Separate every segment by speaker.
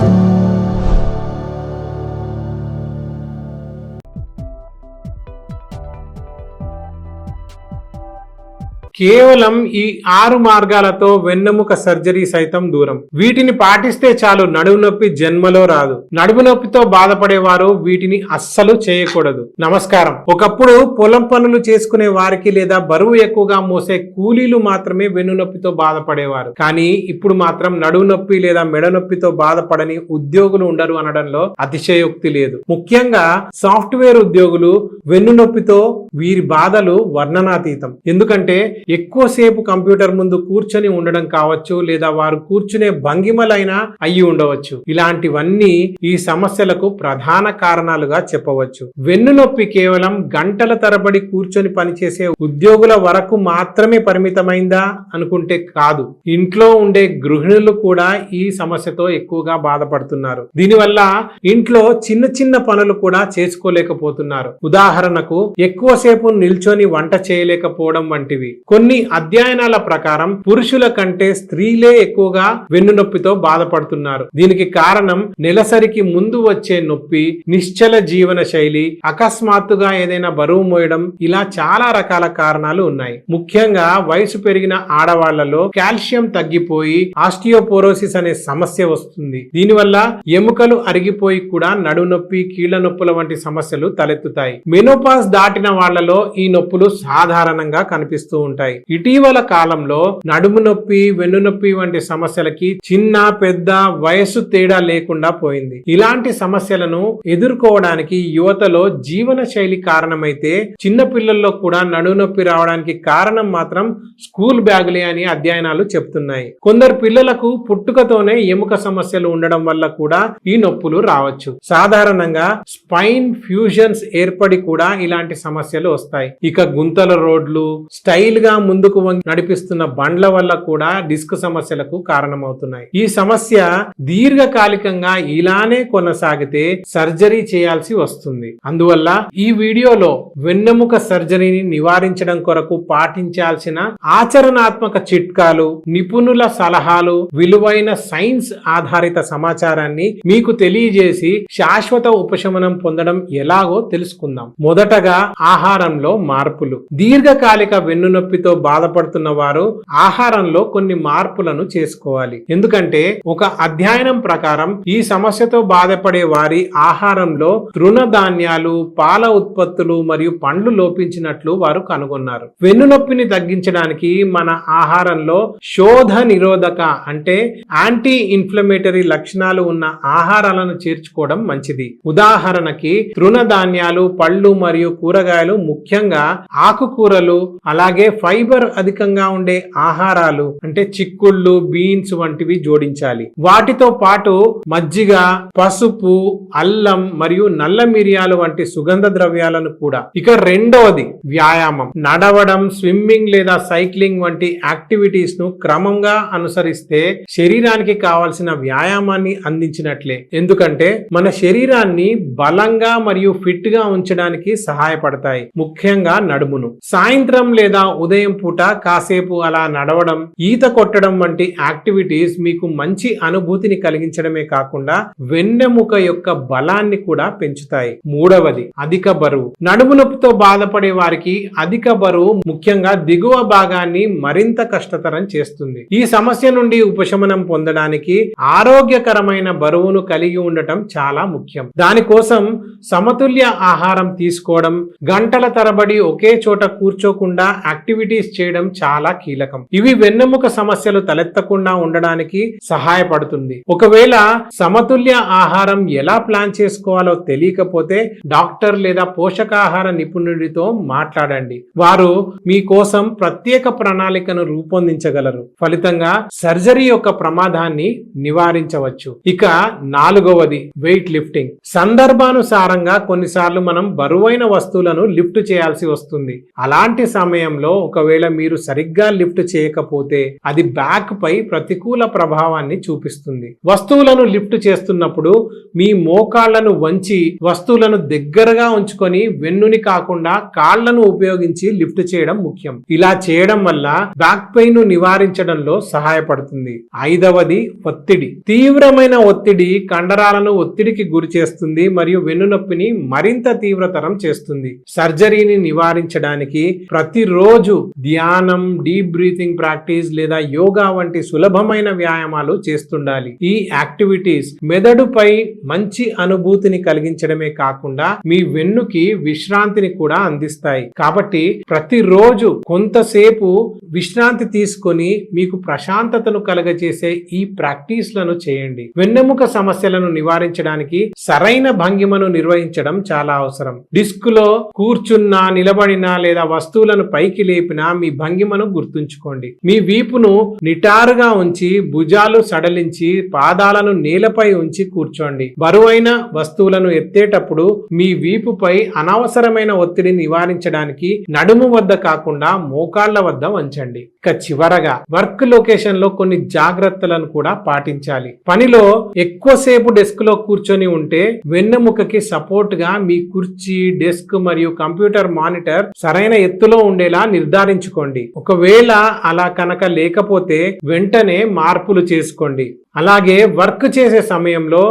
Speaker 1: Thank you. కేవలం ఈ ఆరు మార్గాలతో వెన్నెముక సర్జరీ సైతం దూరం. వీటిని పాటిస్తే చాలు నడుము నొప్పి జన్మలో రాదు. నడుము నొప్పితో బాధపడేవారు వీటిని అస్సలు చేయకూడదు. నమస్కారం. ఒకప్పుడు పొలం పనులు చేసుకునే వారికి లేదా బరువు ఎక్కువగా మోసే కూలీలు మాత్రమే వెన్ను నొప్పితో బాధపడేవారు. కానీ ఇప్పుడు మాత్రం నడుము నొప్పి లేదా మెడ నొప్పితో బాధపడని ఉద్యోగులు ఉండరు అనడంలో అతిశయోక్తి లేదు. ముఖ్యంగా సాఫ్ట్వేర్ ఉద్యోగులు వెన్ను నొప్పితో వీరి బాధలు వర్ణనాతీతం. ఎందుకంటే ఎక్కువసేపు కంప్యూటర్ ముందు కూర్చొని ఉండడం కావచ్చు లేదా వారు కూర్చునే భంగిమలైనా అయ్యి ఉండవచ్చు. ఇలాంటివన్నీ ఈ సమస్యలకు ప్రధాన కారణాలుగా చెప్పవచ్చు. వెన్ను నొప్పి కేవలం గంటల తరబడి కూర్చొని పనిచేసే ఉద్యోగుల వరకు మాత్రమే పరిమితమైందా అనుకుంటే కాదు. ఇంట్లో ఉండే గృహిణులు కూడా ఈ సమస్యతో ఎక్కువగా బాధపడుతున్నారు. దీనివల్ల ఇంట్లో చిన్న చిన్న పనులు కూడా చేసుకోలేకపోతున్నారు. ఉదాహరణకు ఎక్కువసేపు నిల్చొని వంట చేయలేకపోవడం వంటివి. కొన్ని కొన్ని అధ్యయనాల ప్రకారం పురుషుల కంటే స్త్రీలే ఎక్కువగా వెన్ను నొప్పితో బాధపడుతున్నారు. దీనికి కారణం నెలసరికి ముందు వచ్చే నొప్పి నిశ్చల జీవన శైలి అకస్మాత్తుగా ఏదైనా బరువు మోయడం ఇలా చాలా రకాల కారణాలు ఉన్నాయి. ముఖ్యంగా వయసు పెరిగిన ఆడవాళ్ళలో కాల్షియం తగ్గిపోయి ఆస్టియోపోరోసిస్ అనే సమస్య వస్తుంది. దీనివల్ల ఎముకలు అరిగిపోయి కూడా నడునొప్పి కీళ్ళ నొప్పుల వంటి సమస్యలు తలెత్తుతాయి. మెనోపాస్ దాటిన వాళ్ళలో ఈ నొప్పులు సాధారణంగా కనిపిస్తూ ఉంటాయి. ఇటీవల కాలంలో నడుము నొప్పి వెన్ను నొప్పి వంటి సమస్యలకి చిన్న పెద్ద వయస్సు తేడా లేకుండా పోయింది. ఇలాంటి సమస్యలను ఎదుర్కోవడానికి యువతలో జీవన శైలి కారణమైతే చిన్న పిల్లల్లో కూడా నడుము నొప్పి రావడానికి కారణం మాత్రం స్కూల్ బ్యాగులే అని అధ్యయనాలు చెప్తున్నాయి. కొందరు పిల్లలకు పుట్టుకతోనే ఎముక సమస్యలు ఉండడం వల్ల కూడా ఈ నొప్పులు రావచ్చు. సాధారణంగా స్పైన్ ఫ్యూజన్స్ ఏర్పడి కూడా ఇలాంటి సమస్యలు వస్తాయి. ఇక గుంతల రోడ్లు స్టైల్గా ముందుకు వంగి నడిపిస్తున్న బండ్ల వల్ల కూడా డిస్క్ సమస్యలకు కారణమవుతున్నాయి. ఈ సమస్య దీర్ఘకాలికంగా ఇలానే కొనసాగితే సర్జరీ చేయాల్సి వస్తుంది. అందువల్ల ఈ వీడియోలో వెన్నెముక సర్జరీని నివారించడం కొరకు పాటించాల్సిన ఆచరణాత్మక చిట్కాలు నిపుణుల సలహాలు విలువైన సైన్స్ ఆధారిత సమాచారాన్ని మీకు తెలియజేసి శాశ్వత ఉపశమనం పొందడం ఎలాగో తెలుసుకుందాం. మొదటగా ఆహారంలో మార్పులు. దీర్ఘకాలిక ఒత్తిడితో బాధపడుతున్న వారు ఆహారంలో కొన్ని మార్పులను చేసుకోవాలి. ఎందుకంటే ఒక అధ్యయనం ప్రకారం ఈ సమస్యతో బాధపడే వారి ఆహారంలో తృణధాన్యాలు పాల ఉత్పత్తులు మరియు పండ్లు లోపించినట్లు వారు కనుగొన్నారు. వెన్నునొప్పిని తగ్గించడానికి మన ఆహారంలో శోధ నిరోధక అంటే యాంటీ ఇన్ఫ్లమేటరీ లక్షణాలు ఉన్న ఆహారాలను చేర్చుకోవడం మంచిది. ఉదాహరణకి తృణధాన్యాలు పళ్ళు మరియు కూరగాయలు ముఖ్యంగా ఆకుకూరలు అలాగే ఫైబర్ ఫైబర్ అధికంగా ఉండే ఆహారాలు అంటే చిక్కుళ్ళు బీన్స్ వంటివి జోడించాలి. వాటితో పాటు మజ్జిగ పసుపు అల్లం మరియు నల్ల మిరియాలు వంటి సుగంధ ద్రవ్యాలను కూడా. ఇక రెండవది వ్యాయామం. నడవడం స్విమ్మింగ్ లేదా సైక్లింగ్ వంటి యాక్టివిటీస్ను క్రమంగా అనుసరిస్తే శరీరానికి కావలసిన వ్యాయామాన్ని అందించినట్లే. ఎందుకంటే మన శరీరాన్ని బలంగా మరియు ఫిట్గా ఉంచడానికి సహాయపడతాయి ముఖ్యంగా నడుమును. సాయంత్రం లేదా ఉదయం పూట కాసేపు అలా నడవడం ఈత కొట్టడం వంటి యాక్టివిటీస్ మీకు మంచి అనుభూతిని కలిగించడమే కాకుండా వెన్నెముక యొక్క బలాన్ని కూడా పెంచుతాయి. మూడవది అధిక బరువు. నడుము నొప్పితో బాధపడే వారికి అధిక బరువు ముఖ్యంగా దిగువ భాగాన్ని మరింత కష్టతరం చేస్తుంది. ఈ సమస్య నుండి ఉపశమనం పొందడానికి ఆరోగ్యకరమైన బరువును కలిగి ఉండటం చాలా ముఖ్యం. దానికోసం సమతుల్య ఆహారం తీసుకోవడం గంటల తరబడి ఒకే చోట కూర్చోకుండా యాక్టివిటీస్ చేయడం చాలా కీలకం. ఇవి వెన్నెముక సమస్యలు తలెత్తకుండా ఉండడానికి సహాయపడుతుంది. ఒకవేళ సమతుల్య ఆహారం ఎలా ప్లాన్ చేసుకోవాలో తెలియకపోతే డాక్టర్ లేదా పోషకాహార నిపుణుడితో మాట్లాడండి. వారు మీకోసం ప్రత్యేక ప్రణాళికను రూపొందించగలరు. ఫలితంగా సర్జరీ యొక్క ప్రమాదాన్ని నివారించవచ్చు. ఇక నాలుగవది వెయిట్ లిఫ్టింగ్. సందర్భానుసారంగా కొన్నిసార్లు మనం బరువైన వస్తువులను లిఫ్ట్ చేయాల్సి వస్తుంది. అలాంటి సమయంలో ఒక ఒకవేళ మీరు సరిగ్గా లిఫ్ట్ చేయకపోతే అది బ్యాక్ పై ప్రతికూల ప్రభావాన్ని చూపిస్తుంది. వస్తువులను లిఫ్ట్ చేస్తున్నప్పుడు మీ మోకాళ్ళను వంచి వస్తువులను దగ్గరగా ఉంచుకొని వెన్నుని కాకుండా కాళ్ళను ఉపయోగించి లిఫ్ట్ చేయడం ముఖ్యం. ఇలా చేయడం వల్ల బ్యాక్ పెయిన్ను నివారించడంలో సహాయపడుతుంది. ఐదవది ఒత్తిడి. తీవ్రమైన ఒత్తిడి కండరాలను ఒత్తిడికి గురి చేస్తుంది మరియు వెన్నునొప్పిని మరింత తీవ్రతరం చేస్తుంది. సర్జరీని నివారించడానికి ప్రతిరోజు ధ్యానం డీప్ బ్రీతింగ్ ప్రాక్టీస్ లేదా యోగా వంటి సులభమైన వ్యాయామాలు చేస్తుండాలి. ఈ యాక్టివిటీస్ మెదడుపై మంచి అనుభూతిని కలిగించడమే కాకుండా మీ వెన్నుకి విశ్రాంతిని కూడా అందిస్తాయి. కాబట్టి ప్రతిరోజు కొంతసేపు విశ్రాంతి తీసుకొని మీకు ప్రశాంతతను కలగజేసే ఈ ప్రాక్టీస్లను చేయండి. వెన్నెముక సమస్యలను నివారించడానికి సరైన భంగిమను నిర్వహించడం చాలా అవసరం. డిస్క్లో కూర్చున్నా నిలబడినా లేదా వస్తువులను పైకి లేపినా మీ భంగిమను గుర్తుంచుకోండి. మీ వీపును నిటారుగా ఉంచి భుజాలు సడలించి పాదాలను నేలపై ఉంచి కూర్చోండి. బరువైన వస్తువులను ఎత్తేటప్పుడు మీ వీపుపై అనవసరమైన ఒత్తిడిని నివారించడానికి నడుము వద్ద కాకుండా మోకాళ్ళ వద్ద ఉంచండి ఇక చివరగా వర్క్ లొకేషన్లో కొన్ని జాగ్రత్తలను కూడా పాటించాలి. పనిలో ఎక్కువసేపు డెస్క్లో కూర్చొని ఉంటే వెన్నెముకకి సపోర్ట్గా మీ కుర్చీ డెస్క్ మరియు కంప్యూటర్ మానిటర్ సరైన ఎత్తులో ఉండేలా నిర్ధారించుకోండి. ఒకవేళ అలా కనుక లేకపోతే వెంటనే మార్పులు చేసుకోండి. అలాగే వర్క్ చేసే సమయంలో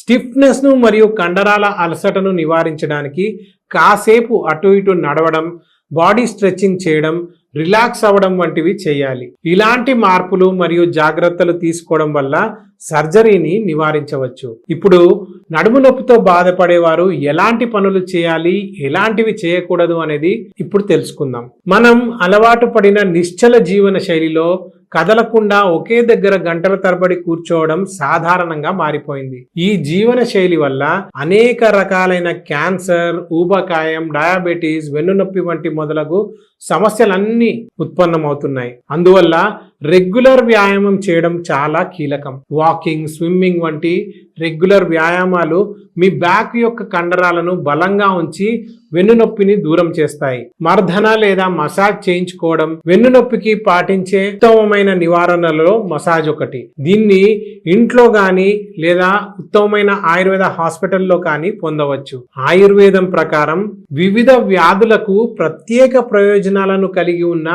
Speaker 1: స్టిఫ్నెస్ను మరియు కండరాల అలసటను నివారించడానికి కాసేపు అటు ఇటు నడవడం బాడీ స్ట్రెచ్చింగ్ చేయడం రిలాక్స్ అవ్వడం వంటివి చేయాలి. ఇలాంటి మార్పులు మరియు జాగ్రత్తలు తీసుకోవడం వల్ల సర్జరీని నివారించవచ్చు. ఇప్పుడు నడుము నొప్పితో బాధపడేవారు ఎలాంటి పనులు చేయాలి ఎలాంటివి చేయకూడదు అనేది ఇప్పుడు తెలుసుకుందాం. మనం అలవాటు పడిన నిశ్చల జీవన శైలిలో కదలకుండా ఒకే దగ్గర గంటల తరబడి కూర్చోవడం సాధారణంగా మారిపోయింది. ఈ జీవన శైలి వల్ల అనేక రకాలైన క్యాన్సర్ ఊబకాయం డయాబెటీస్ వెన్నునొప్పి వంటి మొదలగు సమస్యలన్నీ ఉత్పన్నమవుతున్నాయి. అందువల్ల రెగ్యులర్ వ్యాయామం చేయడం చాలా కీలకం. వాకింగ్ స్విమ్మింగ్ వంటి రెగ్యులర్ వ్యాయామాలు మీ బ్యాక్ యొక్క కండరాలను బలంగా ఉంచి వెన్నునొప్పిని దూరం చేస్తాయి. మర్దన లేదా మసాజ్ చేయించుకోవడం వెన్నునొప్పికి పాటించే ఉత్తమమైన నివారణలలో మసాజ్ ఒకటి. దీన్ని ఇంట్లో గాని లేదా ఉత్తమమైన ఆయుర్వేద హాస్పిటల్లో కానీ పొందవచ్చు. ఆయుర్వేదం ప్రకారం వివిధ వ్యాధులకు ప్రత్యేక ప్రయోజనాలను కలిగి ఉన్న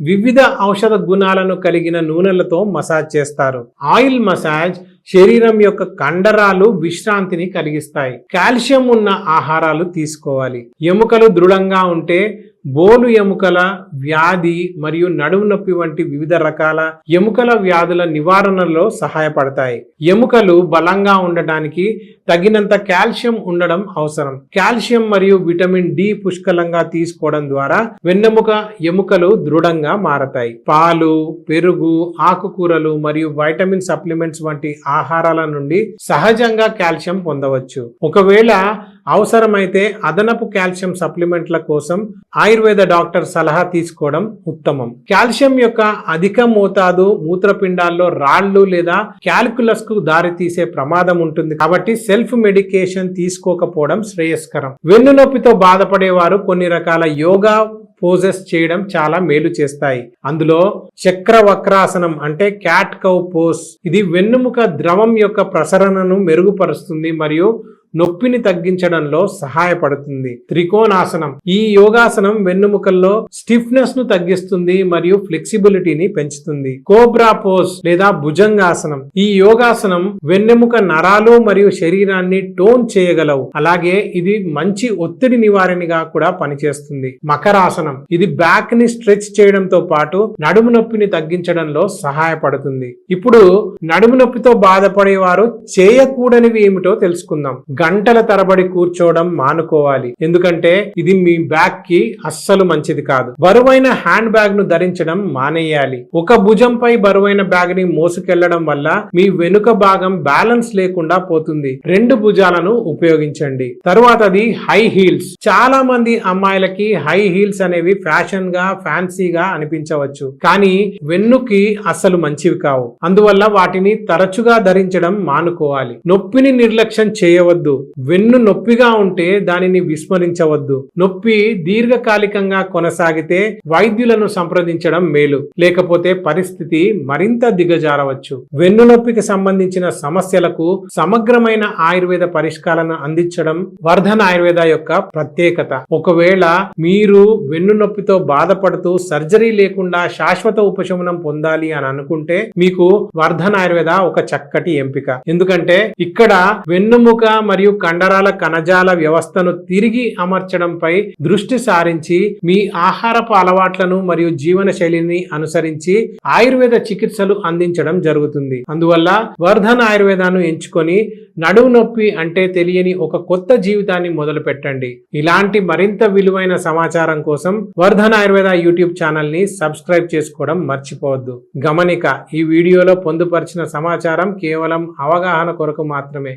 Speaker 1: వివిధ ఔషధ గుణాలను కలిగిన నూనెలతో మసాజ్ చేస్తారు. ఆయిల్ మసాజ్ శరీరం యొక్క కండరాలు విశ్రాంతిని కలిగిస్తాయి. కాల్షియం ఉన్న ఆహారాలు తీసుకోవాలి. ఎముకలు దృఢంగా ఉంటే బోలు ఎముకల వ్యాధి మరియు నడుము నొప్పి వంటి వివిధ రకాల ఎముకల వ్యాధుల నివారణలో సహాయపడతాయి. ఎముకలు బలంగా ఉండటానికి తగినంత కాల్షియం ఉండడం అవసరం. కాల్షియం మరియు విటమిన్ డి పుష్కలంగా తీసుకోవడం ద్వారా వెన్నెముక ఎముకలు దృఢంగా మారతాయి. పాలు పెరుగు ఆకుకూరలు మరియు వైటమిన్ సప్లిమెంట్స్ వంటి ఆహారాల నుండి సహజంగా కాల్షియం పొందవచ్చు. ఒకవేళ అవసరమైతే అదనపు కాల్షియం సప్లిమెంట్ల కోసం ఆయుర్వేద డాక్టర్ సలహా తీసుకోవడం ఉత్తమం. కాల్షియం యొక్క అధిక మోతాదు మూత్రపిండాల్లో రాళ్ళు లేదా క్యాల్కులస్కు దారితీసే ప్రమాదం ఉంటుంది కాబట్టి సెల్ఫ్ మెడికేషన్ తీసుకోకపోవడం శ్రేయస్కరం. వెన్నునొప్పితో బాధపడేవారు కొన్ని రకాల యోగా పోజెస్ చేయడం చాలా మేలు చేస్తాయి. అందులో చక్ర వక్రాసనం అంటే క్యాట్ కౌ పోస్. ఇది వెన్నుముక ద్రవం యొక్క ప్రసరణను మెరుగుపరుస్తుంది మరియు నొప్పిని తగ్గించడంలో సహాయపడుతుంది. త్రికోణాసనం. ఈ యోగాసనం వెన్నుముకల్లో స్టిఫ్నెస్ను తగ్గిస్తుంది మరియు ఫ్లెక్సిబిలిటీని పెంచుతుంది. కోబ్రా పోస్ లేదా భుజంగాసనం. ఈ యోగాసనం వెన్నెముక నరాలు మరియు శరీరాన్ని టోన్ చేయగలవు. అలాగే ఇది మంచి ఒత్తిడి నివారణగా కూడా పనిచేస్తుంది. మకరాసనం. ఇది బ్యాక్ని స్ట్రెచ్ చేయడంతో పాటు నడుము నొప్పిని తగ్గించడంలో సహాయపడుతుంది. ఇప్పుడు నడుము నొప్పితో బాధపడేవారు చేయకూడనివి ఏమిటో తెలుసుకుందాం. గంటల తరబడి కూర్చోవడం మానుకోవాలి. ఎందుకంటే ఇది మీ బ్యాగ్కి అస్సలు మంచిది కాదు. బరువైన హ్యాండ్ బ్యాగ్ను ధరించడం మానేయాలి. ఒక భుజంపై బరువైన బ్యాగ్ని మోసుకెళ్ళడం వల్ల మీ వెనుక భాగం బ్యాలెన్స్ లేకుండా పోతుంది. రెండు భుజాలను ఉపయోగించండి. తరువాతది హై హీల్స్. చాలా మంది అమ్మాయిలకి హై హీల్స్ అనేవి ఫ్యాషన్గా ఫ్యాన్సీగా అనిపించవచ్చు. కానీ వెన్నుకి అస్సలు మంచివి కావు. అందువల్ల వాటిని తరచుగా ధరించడం మానుకోవాలి. నొప్పిని నిర్లక్ష్యం చేయవద్దు. వద్దు వెన్ను నొప్పిగా ఉంటే దానిని విస్మరించవద్దు. నొప్పి దీర్ఘకాలికంగా కొనసాగితే వైద్యులను సంప్రదించడం మేలు. లేకపోతే పరిస్థితి మరింత దిగజారవచ్చు. వెన్ను నొప్పికి సంబంధించిన సమస్యలకు సమగ్రమైన ఆయుర్వేద పరిష్కారాలను అందించడం వర్ధన్ ఆయుర్వేద యొక్క ప్రత్యేకత. ఒకవేళ మీరు వెన్ను నొప్పితో బాధపడుతూ సర్జరీ లేకుండా శాశ్వత ఉపశమనం పొందాలి అని అనుకుంటే మీకు వర్ధన్ ఆయుర్వేద ఒక చక్కటి ఎంపిక. ఎందుకంటే ఇక్కడ వెన్నుముక మరియు మరియు కండరాల కణజాల వ్యవస్థను తిరిగి అమర్చడంపై దృష్టి సారించి మీ ఆహారపు అలవాట్లను మరియు జీవన శైలిని అనుసరించి ఆయుర్వేద చికిత్సలు అందించడం జరుగుతుంది. అందువల్ల వర్ధన్ ఆయుర్వేదాన్ని ఎంచుకొని నడువు నొప్పి అంటే తెలియని ఒక కొత్త జీవితాన్ని మొదలు పెట్టండి ఇలాంటి మరింత విలువైన సమాచారం కోసం వర్ధన్ ఆయుర్వేద యూట్యూబ్ ఛానల్ని సబ్స్క్రైబ్ చేసుకోవడం మర్చిపోవద్దు. గమనిక ఈ వీడియోలో పొందుపరిచిన సమాచారం కేవలం అవగాహన కొరకు మాత్రమే.